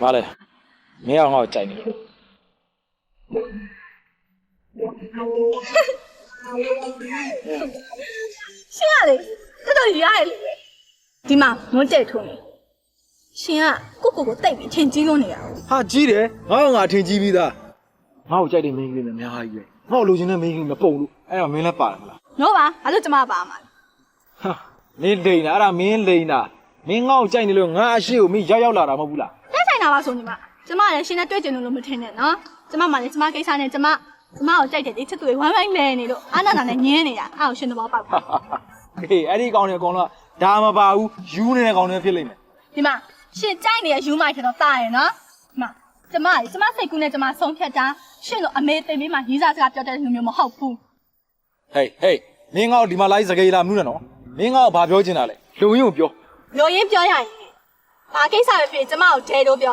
ဘာလဲမင်းအောင်ငါ့ကိုကြိုက်နေလို့ရှင်ကလေတော်တော်ရရလေဒီမှာမွန်းတဲ့ထုံးနေရှင်ကကိုကိုကိုတိတ်ပြီးထင်ကြီးလို့နေရအောင်ဟာကြီးတယ်ငါ့ကိုငါထင်ကြီးပြီးသားငါ့ကိုကြိုက်တဲ့မင်းကြီးတွေအများကြီးပဲငါ့ကိုလိုချင်တဲ့မင်းကြီးမပုံလို့အဲ့တော့မင်းလည်းပါတယ်မလားနော်ပါအဲ့လိုကျမပါမှာဟာမင်းလိန်တာအဲ့ဒါမင်းလိန်တာမင်းငါ့ကိုကြိုက်နေလို့ငါအရှိကိုမင်းရောက်ရောက်လာတာမဟုတ်ဘူးလား တက်ဆိုင်တာပါဆိုညီမကျမလည်းရှင်နဲ့တွေ့ကြတယ်လို့မထင်နဲ့နော်ကျမမှလည်းကျမကိစ္စနဲ့ကျမကျမကိုကြိုက်တယ်ဒီချစ်သူတွေဝိုင်းဝိုင်းလဲနေလို့အာနာနာနဲ့ညင်းနေတာအဲ့ကိုရှင်သဘောပေါက်ပါဟေးအဲ့ဒီကောင်တွေအကောင်တော့ဒါမပါဘူးယူနေတဲ့ကောင်တွေဖြစ်လိမ့်မယ်ဒီမှာရှင်ကြိုက်နေတဲ့ယူမိုက်ထတော့တာရယ်နော်ဒီမှာကျမကျမစိတ်ကူးနဲ့ကျမဆုံးဖြတ်တာရှင်တို့အမေသိပြီးမှရီးစားစကားပြောတဲ့လူမျိုးမဟုတ်ဘူးဟေးဟေးမင်းငါ့ကိုဒီမှာလိုက်စကေးလာမလို့နဲ့နော်မင်းငါ့ကိုဘာပြောချင်တာလဲလုံရင်ကိုပြောလိုရင်းပြောရရင်ဘာကိစ္စပဲဖြစ်ကျမကိုဒဲလို့ပြော